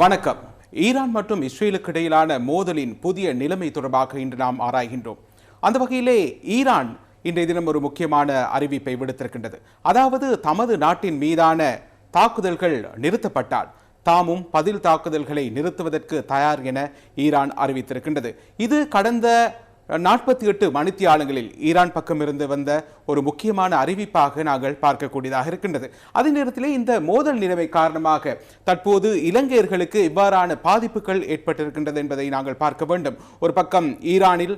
வணக்கம். ஈரான் மற்றும் இஸ்ரேலுக்கு இடையிலான மோதலின் புதிய நிலைமை தொடர்பாக இன்று நாம் ஆராய்கின்றோம். அந்த வகையிலே ஈரான் இன்றைய தினம் ஒரு முக்கியமான அறிவிப்பை விடுத்திருக்கின்றது. அதாவது தமது நாட்டின் மீதான தாக்குதல்கள் நிறுத்தப்பட்டால் தாமும் பதில் தாக்குதல்களை நிறுத்துவதற்கு தயார் என ஈரான் அறிவித்திருக்கின்றது. இது கடந்த நாற்பத்தி எட்டு மணித்தியாலங்களில் ஈரான் பக்கம் இருந்து வந்த ஒரு முக்கியமான அறிவிப்பாக நாங்கள் பார்க்கக்கூடியதாக இருக்கின்றது. அதே நேரத்திலே இந்த மோதல் நிலைமை காரணமாக தற்போது இலங்கையர்களுக்கு இவ்வாறான பாதிப்புகள் ஏற்பட்டிருக்கின்றது என்பதை நாங்கள் பார்க்க வேண்டும். ஒரு பக்கம் ஈரானில்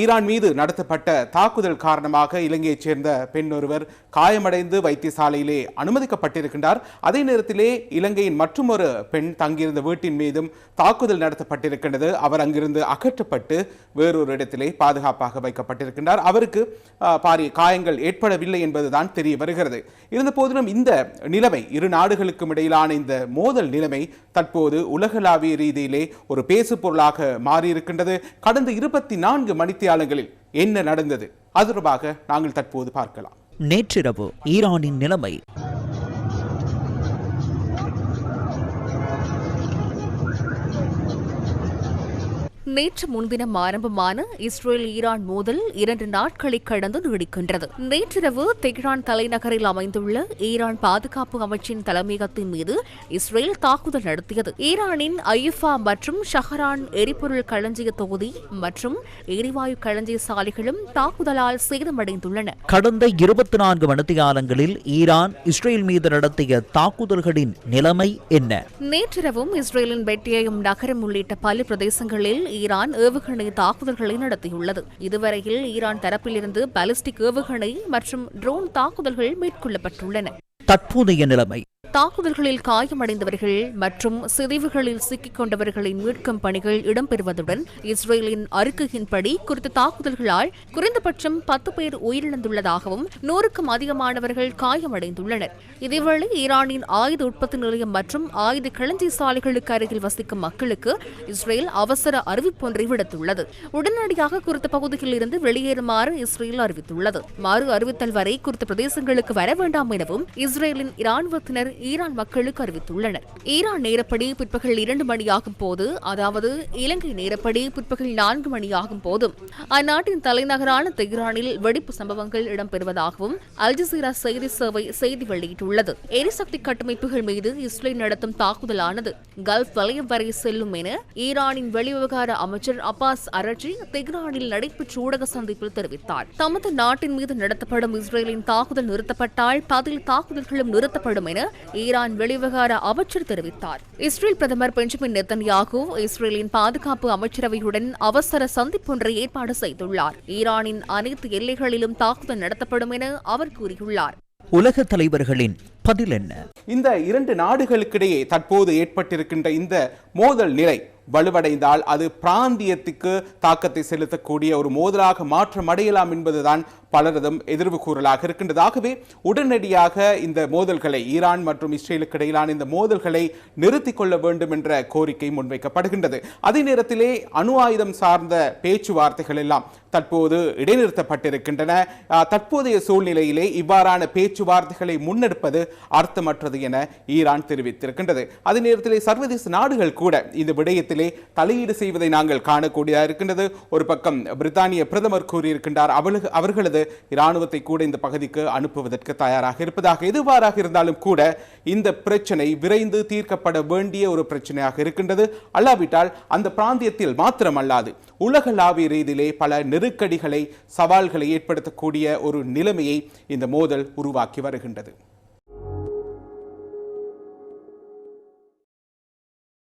ஈரான் மீது நடத்தப்பட்ட தாக்குதல் காரணமாக இலங்கையைச் சேர்ந்த பெண் ஒருவர் காயமடைந்து வைத்தியசாலையிலே அனுமதிக்கப்பட்டிருக்கின்றார். அதே நேரத்திலே இலங்கையின் மற்றொரு பெண் தங்கியிருந்த வீட்டின் மீதும் தாக்குதல் நடத்தப்பட்டிருக்கின்றது. அவர் அங்கிருந்து அகற்றப்பட்டு வேறொரு இடத்திலே பாதுகாப்பாக வைக்கப்பட்டிருக்கின்றார். அவருக்கு பாரிய காயங்கள் ஏற்படவில்லை என்பதுதான் தெரிய வருகிறது. இருந்த போதிலும் இந்த நிலைமை இரு நாடுகளுக்கும் இடையிலான இந்த மோதல் நிலைமை தற்போது உலகளாவிய ரீதியிலே ஒரு பேசு பொருளாக மாறியிருக்கின்றது. கடந்த இருபத்தி நான்கு மணித்தியாலங்களில் என்ன நடந்தது? அது தொடர்பாக நாங்கள் தற்போது பார்க்கலாம். நேற்றிரவு ஈரானின் நிலைமை நேற்று முன்தினம் ஆரம்பமான இஸ்ரேல் ஈரான் மோதல் இரண்டு நாட்களை கடந்து நீடிக்கின்றது. நேற்றிரவு தெஹ்ரான் தலைநகரில் அமைந்துள்ள ஈரான் பாதுகாப்பு அமைச்சின் தலைமையகத்தின் மீது இஸ்ரேல் தாக்குதல் நடத்தியது. ஈரானின் ஐயுஃபா மற்றும் ஷஹரான் எரிபொருள் களஞ்சிய தொகுதி மற்றும் எரிவாயு களஞ்சிய சாலைகளும் தாக்குதலால் சேதமடைந்துள்ளன. கடந்த இருபத்தி நான்கு மணித்தியாலங்களில் ஈரான் இஸ்ரேல் மீது நடத்திய தாக்குதல்களின் நிலைமை என்ன? நேற்றிரவும் இஸ்ரேலின் பெட்டியையும் நகரம் உள்ளிட்ட பல பிரதேசங்களில் ஈரான் ஏவுகணை தாக்குதல்களை நடத்தியுள்ளது. இதுவரையில் ஈரான் தரப்பிலிருந்து பாலிஸ்டிக் ஏவுகணை மற்றும் ட்ரோன் தாக்குதல்கள் மேற்கொள்ளப்பட்டுள்ளன. தற்போதைய நிலைமை. தாக்குதல்களில் காயமடைந்தவர்கள் மற்றும் சிதைவுகளில் சிக்கிக் கொண்டவர்களின் மீட்கும் பணிகள் இடம்பெறுவதுடன் இஸ்ரேலின் அறிக்கையின்படி குறித்த தாக்குதல்களால் குறைந்தபட்சம் பத்து பேர் உயிரிழந்துள்ளதாகவும் நூறுக்கும் அதிகமானவர்கள் காயமடைந்துள்ளனர். இதேவேளை ஈரானின் ஆயுத உற்பத்தி நிலையம் மற்றும் ஆயுத கிளஞ்சி சாலைகளுக்கு அருகில் வசிக்கும் மக்களுக்கு இஸ்ரேல் அவசர அறிவிப்பு ஒன்றை விடுத்துள்ளது. உடனடியாக குறித்த பகுதியில் இருந்து வெளியேறுமாறு இஸ்ரேல் அறிவித்துள்ளது. மறு அறிவித்தல் வரை குறித்த பிரதேசங்களுக்கு வர வேண்டாம் எனவும் இஸ்ரேலின் இராணுவத்தினர் ஈரான் மக்களுக்கு அறிவித்துள்ளனர். ஈரான் நேரப்படி பிற்பகல் இரண்டு மணியாகும் போது அதாவது இலங்கை நேரப்படி பிற்பகல் நான்கு மணியாகும் போதும் அந்நாட்டின் தலைநகரான தெஹ்ரானில் வெடிப்பு சம்பவங்கள் இடம்பெறுவதாகவும் அல்ஜசீரா செய்தி சேவை செய்தி வெளியிட்டுள்ளது. எரிசக்தி கட்டமைப்புகள் மீது இஸ்ரேல் நடத்தும் தாக்குதலானது கல்ஃப் வலயம் வரை செல்லும் என ஈரானின் வெளிவிவகார அமைச்சர் அப்பாஸ் அரட்சி தெஹ்ரானில் நடைபெற்ற ஊடக சந்திப்பில் தெரிவித்தார். தமது நாட்டின் மீது நடத்தப்படும் இஸ்ரேலின் தாக்குதல் நிறுத்தப்பட்டால் பதில் தாக்குதல்களும் நிறுத்தப்படும் என ஈரான் வெளிவிவகார அமைச்சர் தெரிவித்தார். இஸ்ரேல் பிரதமர் பெஞ்சமின் நெத்தன்யாகு இஸ்ரேலின் பாதுகாப்பு அமைச்சரவையுடன் அவசர சந்திப்பொன்றை ஏற்பாடு செய்துள்ளார். ஈரானின் அனைத்து எல்லைகளிலும் தாக்குதல் நடத்தப்படும் என அவர் கூறியுள்ளார். உலக தலைவர்களின் பதில் என்ன? இந்த இரண்டு நாடுகளுக்கிடையே தற்போது ஏற்பட்டிருக்கின்ற இந்த மோதல் நிலை வலுவடைந்தால் அது பிராந்தியத்துக்கு தாக்கத்தை செலுத்தக்கூடிய ஒரு மோதலாக மாற்றம் அடையலாம் என்பதுதான் பலரதும் எதிர்வு கூறலாக இருக்கின்றதாகவே உடனடியாக இந்த மோதல்களை ஈரான் மற்றும் இஸ்ரேலுக்கு இடையிலான இந்த மோதல்களை நிறுத்திக் கொள்ள வேண்டும் என்ற கோரிக்கை முன்வைக்கப்படுகின்றது. அதே நேரத்திலே அணு ஆயுதம் சார்ந்த பேச்சுவார்த்தைகள் எல்லாம் தற்போது இடைநிறுத்தப்பட்டிருக்கின்றன. தற்போதைய சூழ்நிலையிலே இவ்வாறான பேச்சுவார்த்தைகளை முன்னெடுப்பது அர்த்தமற்றது என ஈரான் தெரிவித்திருக்கின்றது. அதே நேரத்திலே சர்வதேச நாடுகள் கூட இந்த விடயத்திலே தலையீடு செய்வதை நாங்கள் காணக்கூடியதாக இருக்கின்றது. ஒரு பக்கம் பிரித்தானிய பிரதமர் கூறியிருக்கின்றார். அவளுக்கு அவர்களது இராணுவத்தை கூட இந்த பகுதிக்கு அனுப்புவதற்கு தயாராக இருப்பதாக எதுவாறாக இருந்தாலும் கூட இந்த பிரச்சனை விரைந்து தீர்க்கப்பட வேண்டிய ஒரு பிரச்சனையாக இருக்கின்றது. அல்லாவிட்டால் அந்த பிராந்தியத்தில் மாத்திரமல்லாது உலகளாவிய ரீதியிலே பல நெருக்கடிகளை சவால்களை ஏற்படுத்தக்கூடிய ஒரு நிலைமையை இந்த மோதல் உருவாக்கி வருகின்றது.